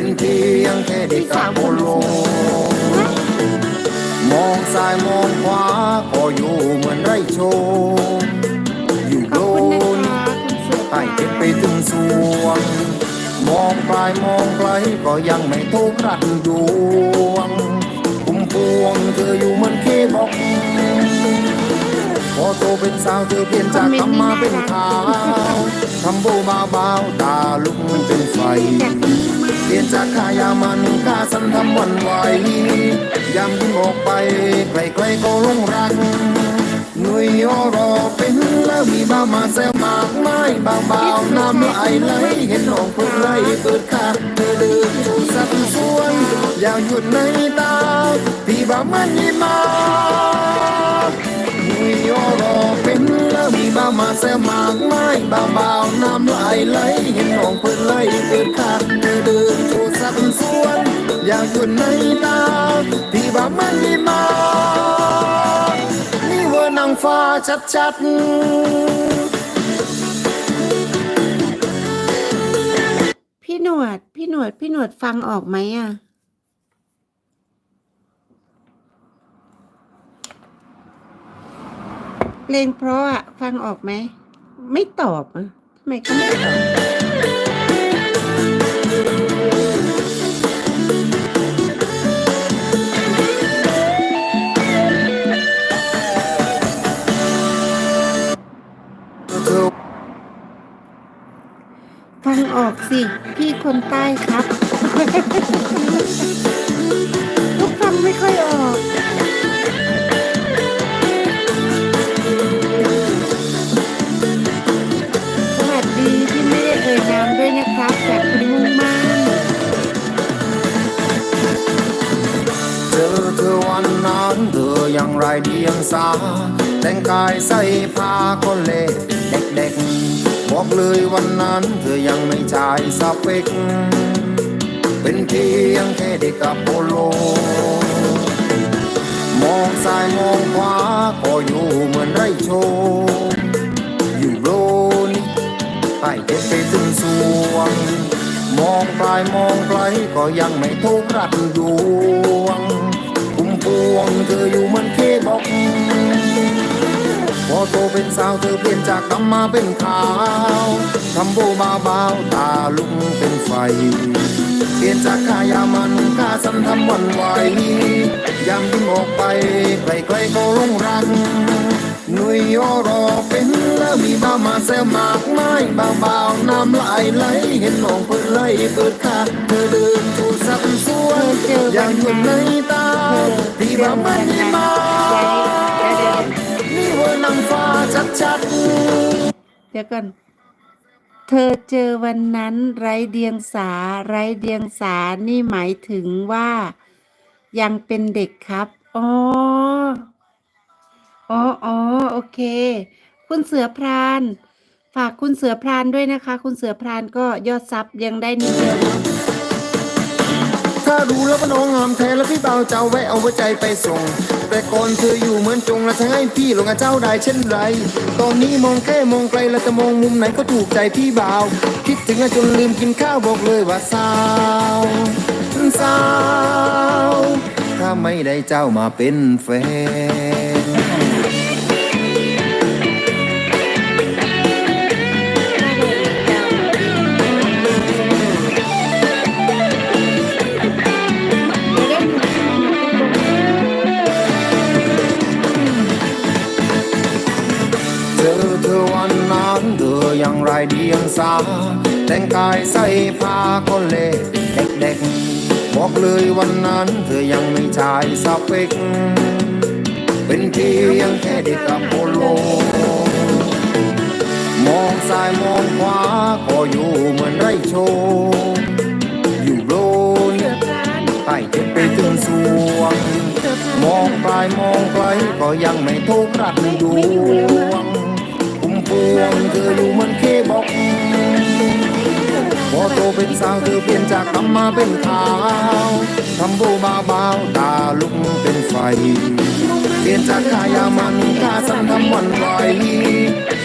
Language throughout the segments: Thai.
เป็นเพียงแค่เด็กกับโปโลมองซ้ายมองขวาก็อยู่เหมือนไรโชอยู่โดนนะคะคุณเสือใต้เก็บไปถึงสวง มองปลายมองไกลก็ยังไม่ทุกรัดดวงคุมพวงเธออยู่เหมือนเคบอกพอโตเป็นสาวเธอเปลี่ยนจากคำมาเป็นขาวทำโบบาบาวตาลุกเป็นไฟ เรียนจากขายามันกาสันทำวันไหวยามยิ้มออกไปใครๆก็หลงรักหนุ่ยอรอเป็นแล้วมีบ้ามาแซวมากไม้บางเบาน้ำไหลไหลเห็นน้องเปิดไหลเปิดขาเธอเดินชูสัดส่วนอยาหยุดในตาที่บ้ามันยิ้มมาหนุ่ยอรอเป็นแล้วมีบ้ามาแซวมากไม้บางเบาน้ำไหลไหลเห็นน้องเปิดไหลเปิดขาเธอเดินชูสัดส่วน อยากหยุดในตาที่บ้ามันยิ้มมานี่เวอร์นางฟ้าชัดพี่หนวด พี่หนวด พี่หนวดฟังออกไหมอะ เพลงเพราะอะ ฟังออกไหม ไม่ตอบอะทำไมเขาไม่ตอบ ฟังออกสิ พี่คนใต้ครับทุกฟังไม่ค่อยออกสวัสดีที่ไม่ได้เอ่ยนามด้วยนะครับจากคุณมุ่งมั่นเจอเธอวันนั้นเธอยังไรเดียงสา แต่งกายใส่ผ้าก็เละ บอกเลยวันนั้นเธอยังไม่จ่ายสเปกเป็นเพียงแค่เด็กกับโปโล มองซ้ายมองขวาก็อยู่เหมือนไรโชว์อยู่โรนี่ใต้เก็บไปถึงสวง มองปลายมองไกลก็ยังไม่ทุกรัดดวง คุ้มพวงเธออยู่เหมือนเคบอก พอโตเป็นสาวเธอเปลี่ยนจากคำมาเป็นขาวทำโบบาบาวตาลุกเป็นไฟ เปลี่ยนจากขายามันกาสันทำวันไหวยามยิ้มออกไปใครๆก็ลงรักหนุ่ยอรอเป็นแล้วมีบ้ามาแซวมากไม้บาเบาๆน้ำไหลไหลเห็นน้องเปิดไหลเปิดขาเธอเดินถูสับสวนอยากหยุดในตาที่บ้ามันมา เดี๋ยวก่อน เธอเจอวันนั้นไร้เดียงสา ไร้เดียงสา นี่หมายถึงว่า ยังเป็นเด็กครับ อ๋อ อ๋ออ๋อโอเค คุณเสือพราน ฝากคุณเสือพรานด้วยนะคะ คุณเสือพรานก็ยอดซับยังได้นิดเดียวนะ ถ้ารู้แล้วว่าน้องงามแท้แล้วพี่เบาเจ้าแวะเอาหัวใจไปส่ง แต่ก่อนเธออยู่เหมือนจงแล้วจะให้พี่ลงกับเจ้าได้เช่นไร ตอนนี้มองแค่มองไกลแล้วจะมองมุมไหนก็ถูกใจพี่เบาคิดถึงจนลืมกินข้าวบอกเลยว่าสาวสาว ถ้าไม่ได้เจ้ามาเป็นแฟน นั้นเธอยังไรเดียงสา แต่งกายใส่ผ้าก็เละเด็กๆบอกเลยวันนั้นเธอยังไม่จ่ายสเปกเป็นเพียงแค่เด็กกับโปโล มองซ้ายมองขวาก็อยู่เหมือนไรโชว์อยู่โรนเสือพรานใต้เก็บไปถึงสวง มองปลายมองไกลก็ยังไม่ทุกรัดดวง พวงเธออยู่เหมือนเคบอกพอโตเป็นสาวเธอเปลี่ยนจากคำมาเป็นขาวทำโบบาบาวตาลุกเป็นไฟ เปลี่ยนจากขายามันกาสันทำวันไหว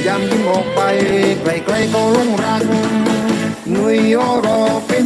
ยามยิ้มออกไปใครๆก็ลงรักหนุ่ยอรอเป็น